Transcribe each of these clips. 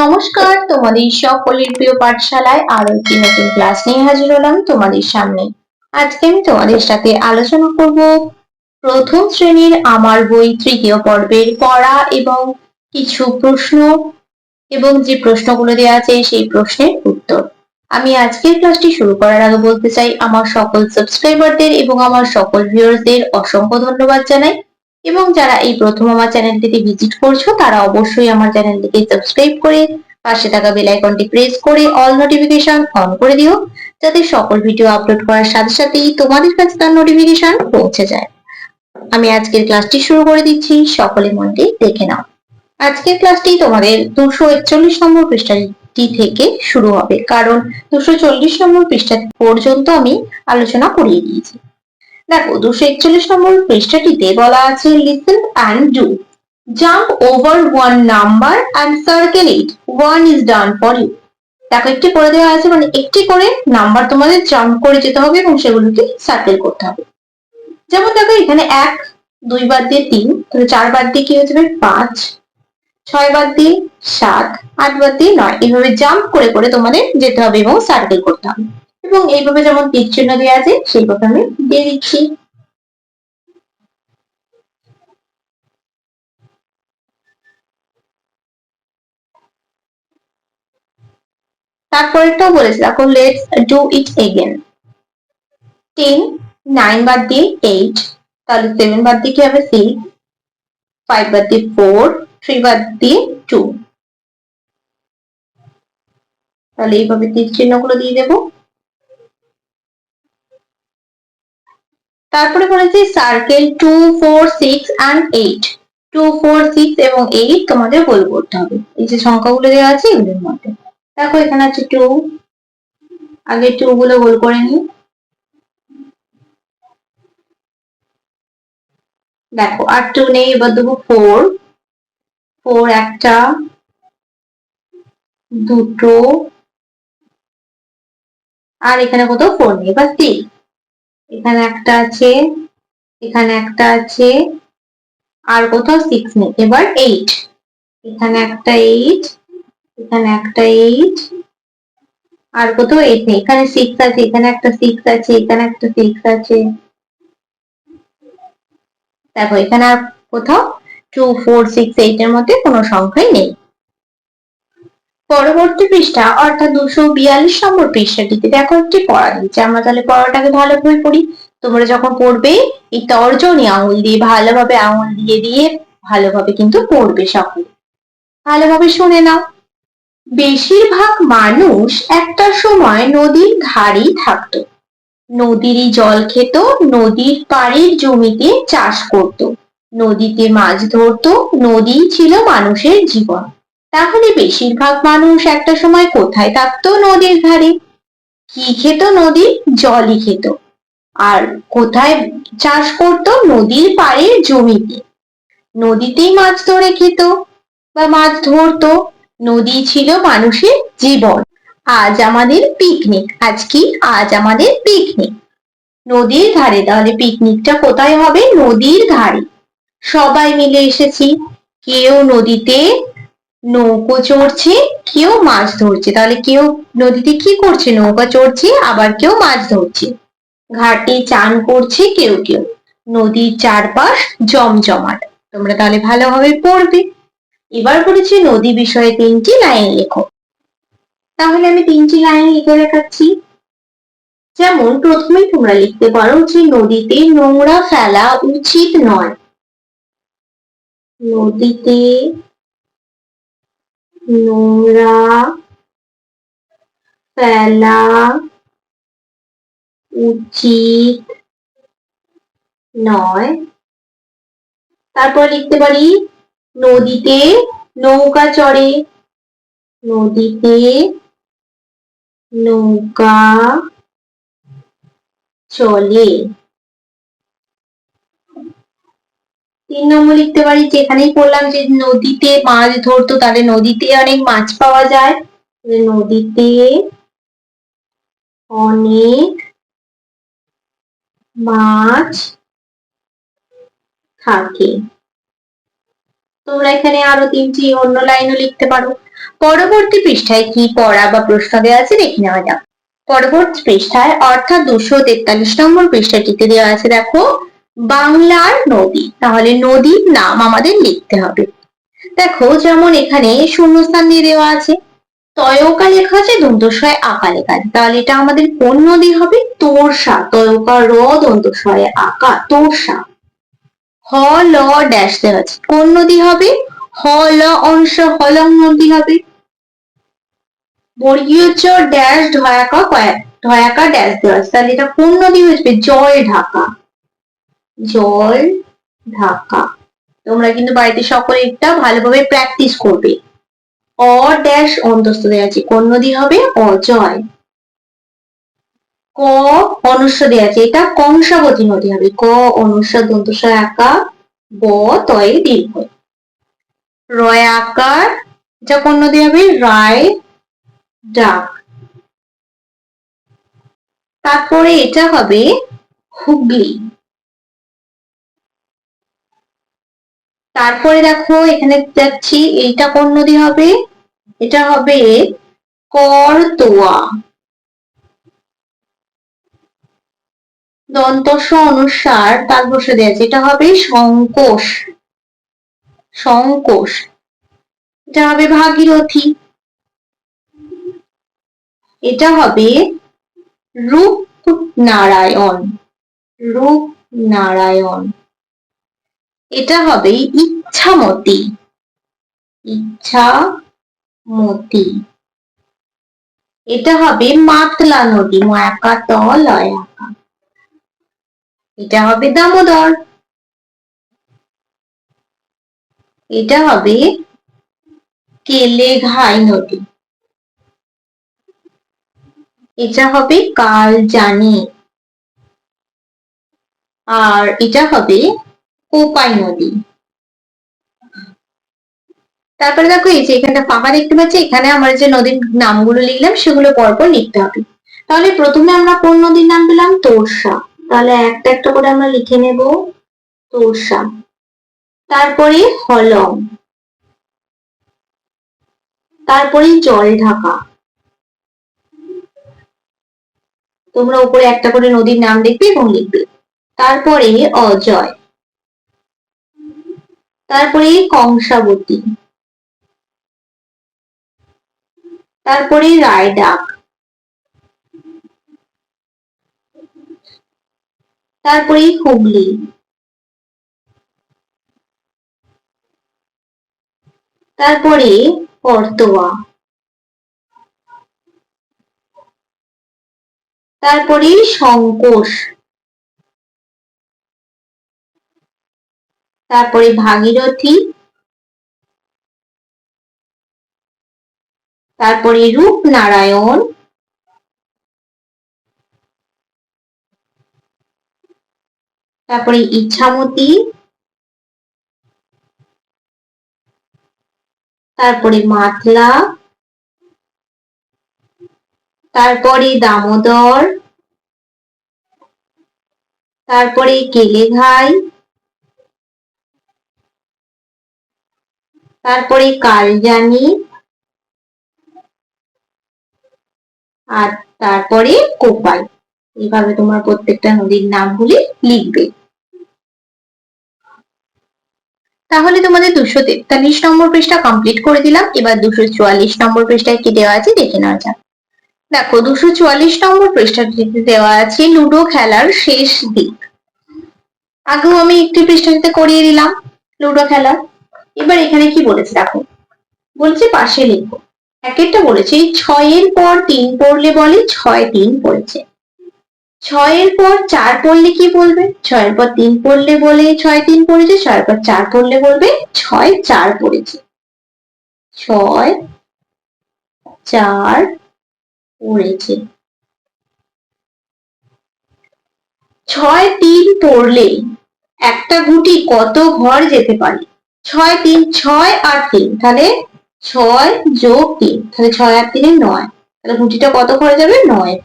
নমস্কার, তোমাদের সকলের প্রিয় পাঠশালায় আরও একটি নতুন ক্লাস নিয়ে হাজির হলাম তোমাদের সামনে। আজকে আমি তোমাদের সাথে আলোচনা করব প্রথম শ্রেণির আমার বই তৃতীয় পর্বের পড়া এবং কিছু প্রশ্ন এবং যে প্রশ্নগুলো দেওয়া আছে সেই প্রশ্নের উত্তর। আমি আজকের ক্লাসটি শুরু করার আগে বলতে চাই, আমার সকল সাবস্ক্রাইবারদের এবং আমার সকল ভিউয়ার্সদের অসংখ্য ধন্যবাদ জানাই। এবং যারা এই প্রথম আমার চ্যানেলটিতে ভিজিট করছ, তারা অবশ্যই আমার চ্যানেলটিকে সাবস্ক্রাইব করে পাশে থাকা বেল আইকনটি প্রেস করে অল নোটিফিকেশন অন করে দিও, যাতে সকল ভিডিও আপলোড করার সাথে সাথেই তোমাদের কাছে তার নোটিফিকেশন পৌঁছে যায়। আমি আজকের ক্লাসটি শুরু করে দিচ্ছি, সকলে মনটি দেখে নাও। আজকের ক্লাসটি তোমাদের দুশো একচল্লিশ নম্বর পৃষ্ঠাটি থেকে শুরু হবে, কারণ দুশো চল্লিশ নম্বর পৃষ্ঠা পর্যন্ত আমি আলোচনা করিয়ে দিয়েছি। দেখো, দুশো একচল্লিশ নম্বর পৃষ্ঠাটিতে বলা আছে listen and do jump over one number and circle it one is done for you দেখো, একটি করে দেওয়া আছে মানে একটি করে নাম্বার তোমাদের জাম্প করে যেতে হবে এবং সেগুলোকে সার্কেল করতে হবে। যেমন দেখো, এখানে এক, দুই বাদ দিয়ে তিন, তাহলে চার বাদ দিয়ে কি হয়ে যাবে? পাঁচ। ছয় বাদ দিয়ে সাত, আট বাদ দিয়ে নয়। এভাবে জাম্প করে করে তোমাদের যেতে হবে এবং সার্কেল করতে হবে। এবং এইভাবে যেমন তীর চিহ্ন দেওয়া আছে সেইভাবে আমি দিয়ে দিচ্ছি। তারপরেরটাও বলেছে, দেখো let's do it again ten nine বাদ দিয়ে এইট তাহলে সেভেন বাদ দিয়ে কি হবে? সিক্স ফাইভ বাদ দিয়ে ফোর থ্রি বাদ দিয়ে টু তাহলে এইভাবে তীর চিহ্নগুলো দিয়ে দেবো। তারপরে বলেছে circle two four six and eight two four six এবং এইট তোমাদের গোল করতে হবে। এই যে সংখ্যাগুলো দেওয়া আছে এগুলোর মধ্যে। দেখো এখানে আছে টু আগে টু গুলো গোল করে নি দেখো, আর টু নেই, এবার দেবো ফোর ফোর একটা, দুটো। আর এখানে কোথাও ফোর নেই, এবার সিক্স এখানে একটা আছে, এখানে একটা আছে, আর কোথাও সিক্স নেই। এবার এইট এখানে একটা এইট এখানে একটা এইট আর কোথাও এইট নেই। এখানে সিক্স আছে, এখানে একটা সিক্স আছে, এখানে একটা সিক্স আছে। দেখো, এখানে আর কোথাও টু ফোর সিক্স এইট এর মধ্যে কোনো সংখ্যাই নেই। পরবর্তী পৃষ্ঠা, অর্থাৎ দুশো বিয়াল্লিশ নম্বর পৃষ্ঠাটিতে দেখো একটি পড়া দিচ্ছে আমরা তাহলে পড়াটাকে ভালোভাবে পড়ি। তোমরা যখন পড়বে, এই তর্জনী আঙুল দিয়ে, ভালোভাবে আঙুল দিয়ে দিয়ে ভালোভাবে কিন্তু পড়বে সকলে। ভালোভাবে শুনে নাও। বেশিরভাগ মানুষ একটা সময় নদীর ধারেই থাকতো। নদীরই জল খেত, নদীর পাড়ের জমিতে চাষ করত। নদীতে মাছ ধরতো নদী ছিল মানুষের জীবন। তাহলে বেশিরভাগ মানুষ একটা সময় কোথায় থাকতো? নদীর ধারে। কি খেত নদী? জলই খেত। আর কোথায় চাষ করত? নদীর পাড়ের জমিতে। নদীতেই মাছ ধরে খেত বা মাছ ধরতো। নদী ছিল মানুষের জীবন। আজ আমাদের পিকনিক আজ কি? আজ আমাদের পিকনিক নদীর ধারে। তাহলে পিকনিকটা কোথায় হবে? নদীর ধারে। সবাই মিলে এসেছি। কেউ নদীতে নৌকো চড়ছে, কেউ মাছ ধরছে। তাহলে কেউ নদীতে কি করছে? নৌকা চড়ছে, আবার কেউ মাছ ধরছে। ঘাটে চান করছে কেউ কেউ। নদীর চারপাশ জমজমাট। তোমরা তাহলে ভালোভাবে পড়বে। এবার বলেছি নদী বিষয়ে তিনটি লাইন লেখো। তাহলে আমি তিনটি লাইন লিখে দেখাচ্ছি। যেমন প্রথমে তোমরা লিখতে পারো যে নদীতে নোংরা ফেলা উচিত নয়। নদীতে নোংরা ফেলা উচিত নয়। তারপর লিখতে পারি নদীতে নৌকা চড়ে নদীতে নৌকা চলে। তিন নম্বর লিখতে পারি, যেখানেই পড়লাম যে নদীতে মাছ ধরতো, তাহলে নদীতে অনেক মাছ পাওয়া যায়। নদীতে অনেক মাছ থাকে। তোমরা এখানে আরও তিনটি অন্য লাইনও লিখতে পারো। পরবর্তী পৃষ্ঠায় কি পড়া বা প্রশ্ন দেওয়া আছে দেখে নেওয়া যাক। পরবর্তী পৃষ্ঠায় অর্থাৎ দুশো তেতাল্লিশ নম্বর পৃষ্ঠাটিতে দেওয়া আছে, দেখো। বাংলার নদী। তাহলে নদীর নাম আমাদের লিখতে হবে। দেখো, যেমন এখানে শূন্যস্থান দিয়ে দেওয়া আছে। তয়কা লেখা আছে, দন্তস্বয় আঁকা লেখা তাহলে এটা আমাদের কোন নদী হবে? তোরসা। তয়কা, র, দন্তস্বয়ে আঁকা, তোরসা। হ, ল, ড্যাশ দেওয়া আছে। কোন নদী হবে? হ, ল, অংশ, হলং নদী হবে। বর্গীয় চ ড্যাশ ঢয়াকা কয়েক ঢয়াকা ড্যাশ দেওয়া আছে। তাহলে এটা কোন নদী হয়ে জয় ঢাকা জল, ঢাকা। তোমরা কিন্তু বাড়িতে সকলে এটা ভালোভাবে প্র্যাকটিস করবে। অ ড্যাশ অন্তস্থ দেওয়া আছে। কোন নদী হবে অজয়। ক অনুস্ব দেওয়া আছে। এটা কংসাবতী নদী হবে। ক অনুস্ব দন্তস্ব একা ব তয়ে দীর্ঘ। রয় আকার, এটা কোন নদী হবে? রায় ডাক তারপরে এটা হবে হুগলি। তারপরে দেখো, এখানে যাচ্ছি এইটা কোন নদী হবে? এটা হবে করতোয়া। দন্তস্ব অনুসার তার বসে দিয়েছে এটা হবে সংকোষ। সংকোষ। এটা হবে ভাগীরথী। এটা হবে রূপ নারায়ণ রূপ নারায়ণ এটা হবে ইচ্ছামতি। ইচ্ছামতি। এটা হবে মাতলা নদী ময়াকা ত এটা হবে দামোদর। এটা হবে কেলে ঘাই নদী। এটা হবে কাল জানি আর এটা হবে কোপাই নদী। তারপরে দেখো এই যে এখানটা ফাঁকা দেখতে পাচ্ছি, এখানে আমরা যে নদীর নামগুলো লিখলাম, সেগুলো পরপর লিখতে হবে। তাহলে প্রথমে আমরা কোন নদীর নাম পেলাম তোরসা। তাহলে একটা একটা করে আমরা লিখে নেব, তোরসা। তারপরে হলং তারপরে জল ঢাকা। তোমরা উপরে একটা করে নদীর নাম লিখবে এবং লিখবে। তারপরে অজয়। তারপরে কংসাবতী। তারপরে রায়ডাক। তারপরে হুগলি। তারপরে করতোয়া। তারপরে সংকোষ। তারপরে ভাগীরথী তারপরে রূপনারায়ণ তারপরে ইচ্ছামতি তারপরে মাতলা তারপরে দামোদর তারপরে কেলেঘাই তারপরে কালজানি, আর তারপরে কোপাই এইভাবে তোমার প্রত্যেকটা নদীর নামগুলি লিখবে। তাহলে তোমাদের দুশো তেতাল্লিশ নম্বর পৃষ্ঠা কমপ্লিট করে দিলাম। এবার দুশো চুয়াল্লিশ নম্বর পৃষ্ঠায় কি দেওয়া আছে দেখে নেওয়া যাক। দেখো, দুশো চুয়াল্লিশ নম্বর পৃষ্ঠাটিতে দেওয়া আছে, লুডো খেলার শেষ দিক। আগেও আমি একটি পৃষ্ঠাটিতে করিয়ে দিলাম, লুডো খেলা এবার এখানে কি বলেছে দেখো? বলছে পাশে লিখো। এক একটা বলেছে ছয়ের পর তিন পড়লে বলে, ছয় তিন পড়েছে। ছয়ের পর চার পড়লে কি বলবে? ছয়ের পর তিন পড়লে বলে, ছয় তিন পড়েছে, ছয়ের পর চার পড়লে বলবে, ছয় চার পড়েছে। ছয়, চার পড়েছে। ছয় তিন পড়লে একটা গুটি কত ঘর যেতে পারে? ছয় তিন, ছয় আর তিন। তাহলে ছয় যোগ তিন। তাহলে ছয় আর তিনে নয়। তাহলে গুটিটা কত ঘরে যাবে? নয়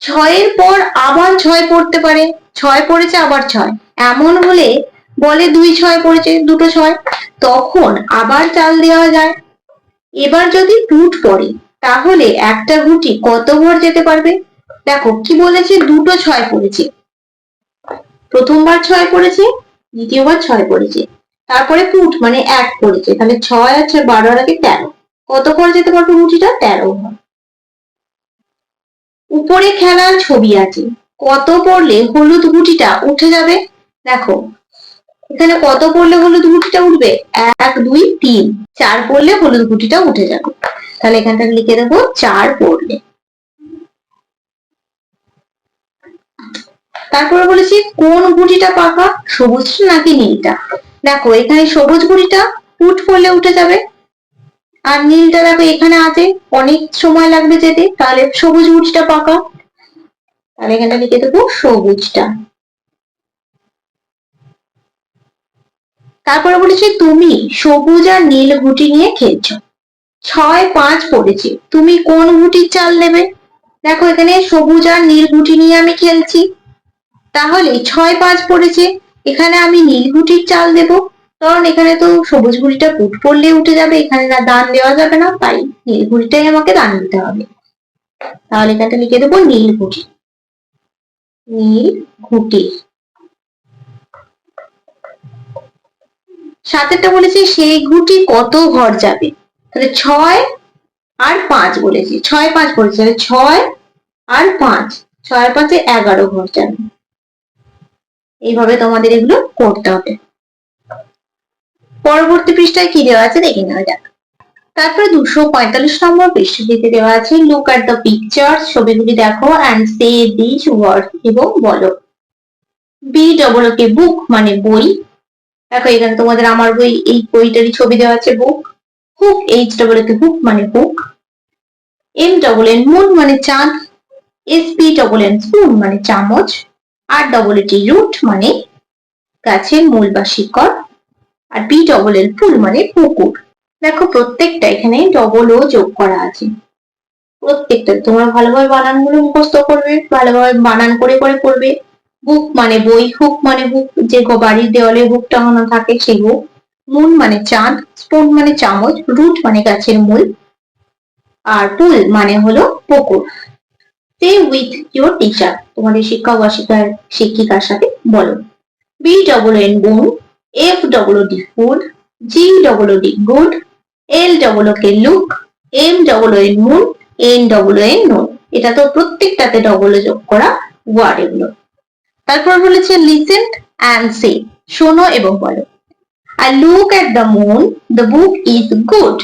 ছয়ের পর আবার ছয় পড়তে পারে। ছয় পড়েছে, আবার ছয়। এমন হলে বলে দুই ছয় পড়েছে, দুটো ছয়। তখন আবার চাল দেওয়া যায়। এবার যদি পুট পড়ে, তাহলে একটা গুটি কত ভর যেতে পারবে? দেখো, কি বলেছে? দুটো ছয় পড়েছে। প্রথমবার ছয় পড়েছে দ্বিতীয়বার ছয় পড়েছে। তারপরে পুট মানে এক পড়েছে। তাহলে ছয় আর ছয় বারো আর আগে তেরো। কত ঘর যেতে পারবে গুটিটা তেরো উপরে খেলার ছবি আছে। কত পড়লে হলুদ গুটিটা উঠে যাবে? দেখো, এখানে কত পড়লে হলুদ গুটিটা উঠবে? এক, দুই, তিন। চার পড়লে হলুদ গুটিটা উঠে যাবে। তাহলে এখানটা লিখে দেবো, চার পড়লে। তারপরে বলেছি, কোন গুটিটা পাকা সবুজটা নাকি নীলটা? দেখো, এখানে সবুজ গুটিটা উঠ পড়লে উঠে যাবে। আর নীলটা দেখো, এখানে আছে, অনেক সময় লাগবে যেতে, তাহলে সবুজ গুটিটা পাকা। তাহলে এখানটা লিখে দেবো, সবুজটা। তারপরে বলেছি, তুমি সবুজ আর নীল গুটি নিয়ে খেলছো। ছয় পাঁচ পড়েছে। তুমি কোন গুটির চাল নেবে দেখো, এখানে সবুজ আর নীল গুটি নিয়ে আমি খেলছি। তাহলে ছয় পাঁচ পড়েছে। এখানে আমি নীল গুটির চাল দেব। কারণ এখানে তো সবুজ গুটিটা পুট পড়লে উঠে যাবে, এখানে না দান দেওয়া যাবে না, তাই নীল গুটিটাই আমাকে দান দিতে হবে। তাহলে এখানটা লিখে দেবো নীল গুটি। নীল ঘুটি সাতেরটা বলেছি, সেই ঘুটি কত ঘর যাবে? তাহলে ছয় আর পাঁচ বলেছি। ছয় পাঁচ বলেছি ছয় আর পাঁচ। ছয় পাঁচে এগারো ঘর যাবে। এইভাবে তোমাদের এগুলো করতে হবে। পরবর্তী পৃষ্ঠায় কি দেওয়া আছে দেখে নেওয়া যাক। তারপরে দুশো পঁয়তাল্লিশ নম্বর পৃষ্ঠাটিতে দেওয়া আছে লুক অ্যাট দ্য পিকচার ছবিগুলি দেখো অ্যান্ড সে দিস ওয়ার্ড এবং বলো। বি ডবল ওকে বুক মানে বই। দেখো এখানে তোমাদের আমার বই, এই বইটারই ছবি দেওয়া আছে book hook H double O hook মানে book M double N moon মানে চাঁদ। S P double N spoon মানে চামচ। আর ডবল এটি রুট মানে গাছের মূল বা শিকড়, আর বি ডবল এল ফুল মানে পুকুর। দেখো প্রত্যেকটা এখানে ডবল ও যোগ করা আছে। প্রত্যেকটা, তোমরা ভালোভাবে বানানগুলো মুখস্থ করবে, ভালোভাবে বানান করে করে পড়বে বুক মানে বই হুক মানে হুক যে বাড়ির দেওয়ালে হুক টাঙানো থাকে সেই হুক মুন মানে চাঁদ স্পুন মানে চামচ রুট মানে গাছের মূল, আর পুল মানে হলো পুকুর। স্টে উইথ ইউর টিচার তোমাদের শিক্ষক বা শিক্ষার শিক্ষিকার সাথে বলো। B double N boon F double D food G double D good L double K look M double N moon N double N noon এটা তো প্রত্যেকটাতে ডবল যোগ করা ওয়ার্ড এগুলো। তারপর বলেছে লিসেন অ্যান্ড সে শোনো এবং বলো। I look at the moon the book is good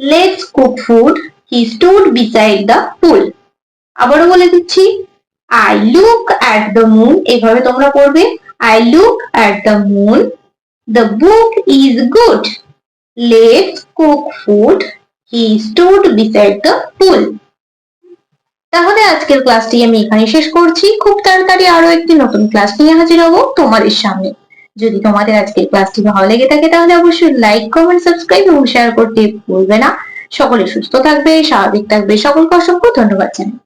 let's cook food He stood beside the pool. আবারও বলে দিচ্ছি I look at the moon এভাবে তোমরা পড়বে I look at the moon the book is good Let's cook food he stood beside the pool তাহলে আজকের ক্লাসটি আমি এখানে শেষ করছি, খুব তাড়াতাড়ি আরও একটি নতুন ক্লাস নিয়ে হাজির হব তোমাদের সামনে। যদি তোমাদের আজকের ক্লাসটি ভালো লেগে থাকে তাহলে অবশ্যই লাইক কমেন্ট সাবস্ক্রাইব এবং শেয়ার করতে ভুলবে না। সকলে সুস্থ থাকবে, স্বাভাবিক থাকবে, সকলকে অসংখ্য ধন্যবাদ জানাই।